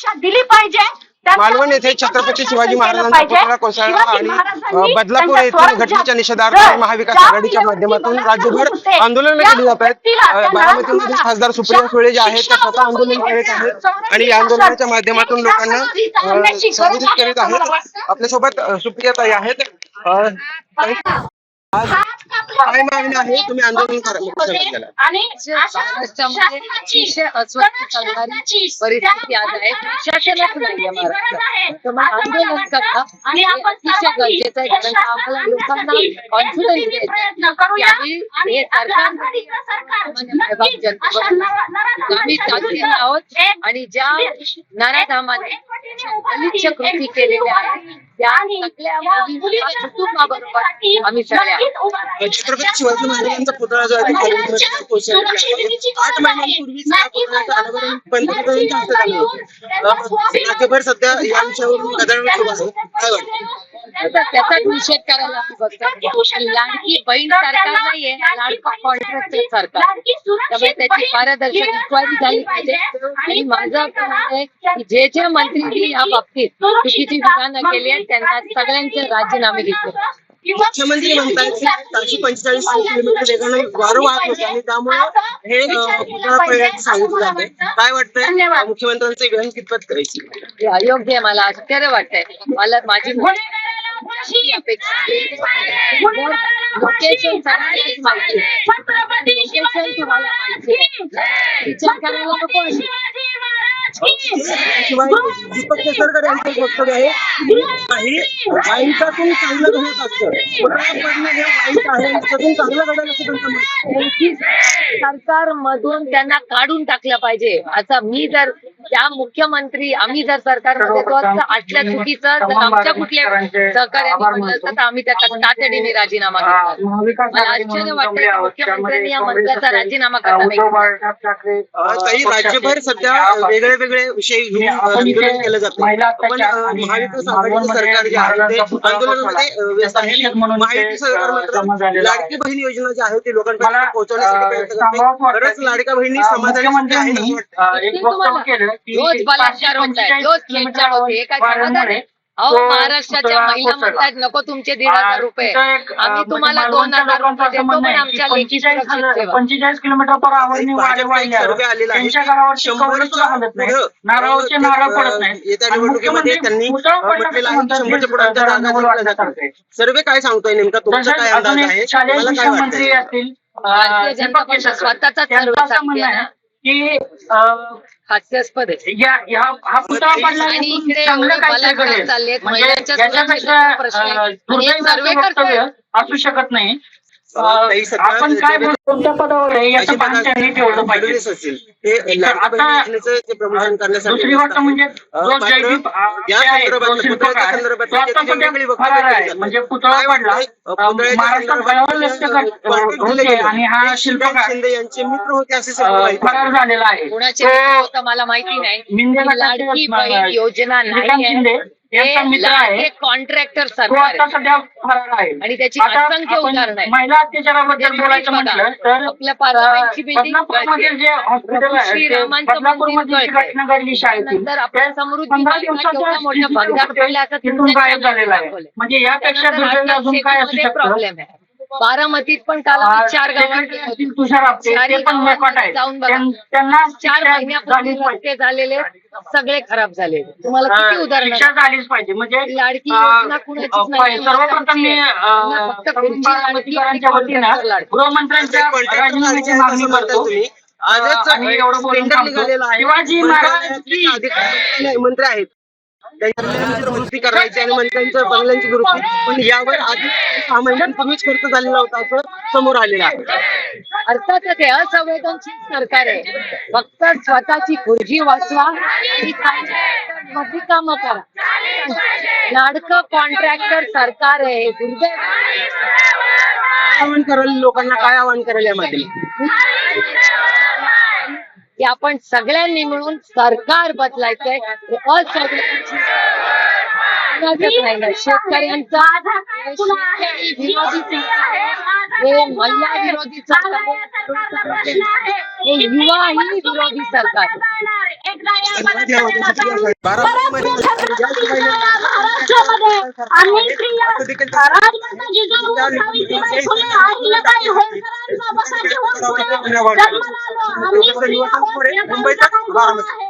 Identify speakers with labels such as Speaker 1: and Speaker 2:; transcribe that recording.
Speaker 1: शिक्षा दिली पाहिजे.
Speaker 2: मालवण येथे छत्रपती शिवाजी महाराजांचा. पुतळा कोसळला आणि बदलापूर येथील घटनेच्या निषेधार्थ महाविकास आघाडीच्या माध्यमातून राज्यभर आंदोलनं केली जात आहेत. बारामतीमध्ये खासदार सुप्रिया सुळे जे आहेत त्या स्वतः आंदोलन करीत आहेत. आणि या आंदोलनाच्या माध्यमातून लोकांना संबोधित करीत आहेत. आपल्यासोबत सुप्रिया ताई आहेत. आज काय मागणी आहे तुम्ही आंदोलन करा केलं
Speaker 1: आणि
Speaker 3: महाराष्ट्रामध्ये अतिशय अस्वस्थ चालणारी परिस्थिती आज आहे. शासनच महाराष्ट्रात त्यामुळे आंदोलन करणं
Speaker 1: आणि
Speaker 3: हे
Speaker 1: आपण
Speaker 3: अतिशय गरजेचं आहे. कारण का आम्हाला लोकांना कॉन्फिडन्स द्यायचा हे सरकार आम्ही ताकदीने आहोत आणि ज्या नराधामाने अनिच्छ कृती केलेल्या आहेत त्या सगळ्या मुलींच्या कुटुंबाबरोबर आम्ही सगळ्या.
Speaker 2: छत्रपती शिवाजी महाराजांचा पुतळा जो आहे. आठ पंतप्रधानांच्या हस्ते झालं राज्यभर सध्या या गदारोळ सुरू काय वाटतं?
Speaker 3: त्याचाच निषेध करायला बघतो लाडकी बहीण सरकार नाहीये. लाडका कॉन्ट्रॅक्टर सरकार त्यामुळे त्याची पारदर्शक इन्क्वायरी झाली पाहिजे. आणि माझं की जे जे मंत्र्यांनी या बाबतीत चुकीची विधानं केली आहेत त्यांना सगळ्यांचे राजीनामे घेतले
Speaker 2: मुख्यमंत्री म्हणतात की चारशे पंचेचाळीस किलोमीटर वेगाने वारं वाहत होते आणि त्यामुळे हे सांगितलं जाते काय वाटतंय? मुख्यमंत्र्यांचं ग्रहण कितपत करायची?
Speaker 3: हे अयोग्य आहे मला आश्चर्य वाटतंय. मला माझी मोठी अपेक्षा लोकेशन सगळ्यांनाच माहिती लोकेशन तुम्हाला माहिती विचार करायला नको अशी
Speaker 2: शिवाय दीपक केसरकर यांचं वक्तव्य आहे काही वाईटातून चांगलं घडत असतं पडणं हे वाईट आहे त्यातून चांगलं असं त्यांचं मत आहे.
Speaker 3: सरकार मधून त्यांना काढून टाकलं पाहिजे आता मी जर त्या मुख्यमंत्री आम्ही जर सरकारमध्ये तो असं आटल्या चुकीचं जर आमच्या कुठल्या सहकार्याने तर आम्ही त्याचा तातडीने राजीनामा घेतला मला आश्चर्य वाटतं की मुख्यमंत्र्यांनी या मंत्र्याचा राजीनामा करता नाही.
Speaker 2: अ, ताई राज्यभर सध्या वेगळे वेगळे विषय घेऊन अ, आंदोलन केलं जातं. पण अ, महाविकास आघाडीचं सरकार जे आहे ते आंदोलनामध्ये महायुती सरकार मात्र लाडकी बहीण योजना जी आहे ती लोकांपर्यंत पोहोचवण्यासाठी प्रयत्न करते. खरंच लाडक्या बहिणी समाधानी आहे
Speaker 4: एक वक्तव्य केलं.
Speaker 3: रोज बलात्कार होत आहे. रोज खेळचाळ होते. हे आहे अहो महाराष्ट्राच्या महिला म्हणतात नको तुमचे दीड हजार रुपये. आम्ही तुम्हाला दोन हजार रुपये देतो पण आमच्या लेखी सुरक्षित ठेवा.
Speaker 4: पंचेचाळीस किलोमीटर पर वाढ आहे. त्यांच्या सुद्धा
Speaker 2: शंभरच्या
Speaker 4: हलत नाही. नारळ पडत नाही.
Speaker 2: येत्या निवडणुकीमध्ये त्यांनी म्हटलेलं आहे शंभरच्या पुढे जागा सर्वे काय सांगतोय नेमका? तुमचा काय अंदाज
Speaker 4: अजून
Speaker 2: आहे?
Speaker 4: एक शालेय शिक्षण मंत्री असतील.
Speaker 3: सर्वे
Speaker 4: की अ,
Speaker 3: हास्यास्पद आहे
Speaker 4: या या हा पुतळा पडला
Speaker 3: आणि
Speaker 4: आणि
Speaker 3: इकडे
Speaker 4: चांगलं
Speaker 3: एवढे
Speaker 4: काय
Speaker 3: बलात्कार
Speaker 4: घडेल
Speaker 3: चाललेत,
Speaker 4: म्हणजे
Speaker 3: महिलांच्या
Speaker 4: याच्यापेक्षा. अ, दुर्दैवाचं. वक्तव्य असू शकत नाही आपण काय कोणत्या पदावर आहे? याचं भान त्यांनी ठेवलं पाहिजे.
Speaker 2: हे
Speaker 4: दुसरी गोष्ट म्हणजे जो जयदीप आहे. म्हणजे पुतळा पडला. महाराष्ट्रात. आणि हा शिल्पकार
Speaker 2: शिंदे यांचे मित्र होते असे.
Speaker 4: फरार झालेला आहे.
Speaker 3: मला माहिती नाही. योजना नाही
Speaker 4: यांचा मित्र आहे
Speaker 3: कॉन्ट्रॅक्टर
Speaker 4: तो
Speaker 3: सरकार
Speaker 4: आता
Speaker 3: आहे.
Speaker 4: सध्या फरार आहे
Speaker 3: आणि त्याची
Speaker 4: आता
Speaker 3: असंख्य
Speaker 4: आपण
Speaker 3: उदाहरणं आहेत.
Speaker 4: महिला अत्याचाराबद्दल बोलायचं म्हटलं तर
Speaker 3: आपल्या पार्लमेंटची बिल्डिंग
Speaker 4: बदलापूरमध्ये. जे हॉस्पिटल आहे ते
Speaker 3: श्रीरामांचं
Speaker 4: बदलापूरमध्ये जी
Speaker 3: मंदिर
Speaker 4: घटना घडली शाळेतील त्या
Speaker 3: समृद्धी
Speaker 4: पंधरा
Speaker 3: बागेत
Speaker 4: दिवसाच्या
Speaker 3: केवढा मोठा
Speaker 4: स्थितीत
Speaker 3: भंगार
Speaker 4: होते,
Speaker 3: पडला असं
Speaker 4: तिथून
Speaker 3: तुमच्या
Speaker 4: गायब झालेला आहे
Speaker 3: दाखवलंय.
Speaker 4: म्हणजे यापेक्षा
Speaker 3: त्यानंतर
Speaker 4: दुर्दैव अजून काय असू शकतं
Speaker 3: प्रॉब्लेम आहे बारामतीत पण काल आम्ही चार
Speaker 4: असतील तुषार आपटे
Speaker 3: चारही
Speaker 4: ते पण
Speaker 3: गावांमध्ये जाऊन बघा.
Speaker 4: त्यां- त्यांना
Speaker 3: चार
Speaker 4: शिक्षा
Speaker 3: महिन्यापूर्वी
Speaker 4: झालीच पाहिजे
Speaker 3: रस्ते झालेले सगळे खराब झाले तुम्हाला किती
Speaker 4: अ,
Speaker 3: उदाहरण
Speaker 4: शिक्षा झालीच पाहिजे म्हणजे
Speaker 3: लाडकी योजना कुणाचीच
Speaker 4: अ,
Speaker 3: नाही,
Speaker 4: सर्वप्रथम मी अ,
Speaker 3: फक्त खुर्ची लाडकी
Speaker 4: वतीनं
Speaker 3: लाडकी.
Speaker 4: गृहमंत्र्यांच्या राजीनाम्याची मागणी करतो. अ, आणि एवढं बोलून थांबतो. शिवाजी
Speaker 2: अधिकारी मंत्री आहेत दुरुस्ती करायची आणि मंत्र्यांच्या बंगल्यांची दुरुस्ती. पण यावर आधी सहा महिन्यांपूर्वीच खर्च झालेला होता असं समोर आलेलं आहे.
Speaker 3: अर्थातच हे असंवेदनशील सरकार आहे. फक्त स्वतःची खुर्जी वाचवा आणि कामं करा. लाडकं कॉन्ट्रॅक्टर सरकार आहे. दुर्दैव.
Speaker 2: आवाहन कराल लोकांना काय आवाहन कराल यामध्ये?
Speaker 3: की आपण सगळ्यांनी मिळून सरकार बदलायचंय. हे
Speaker 4: शेतकऱ्यांचा शेतकरी विरोधी सरकार महिला विरोधी सरकार हे युवा ही विरोधी सरकार.
Speaker 2: महाराष्ट्रामध्ये
Speaker 5: मुंबईचा बारामती.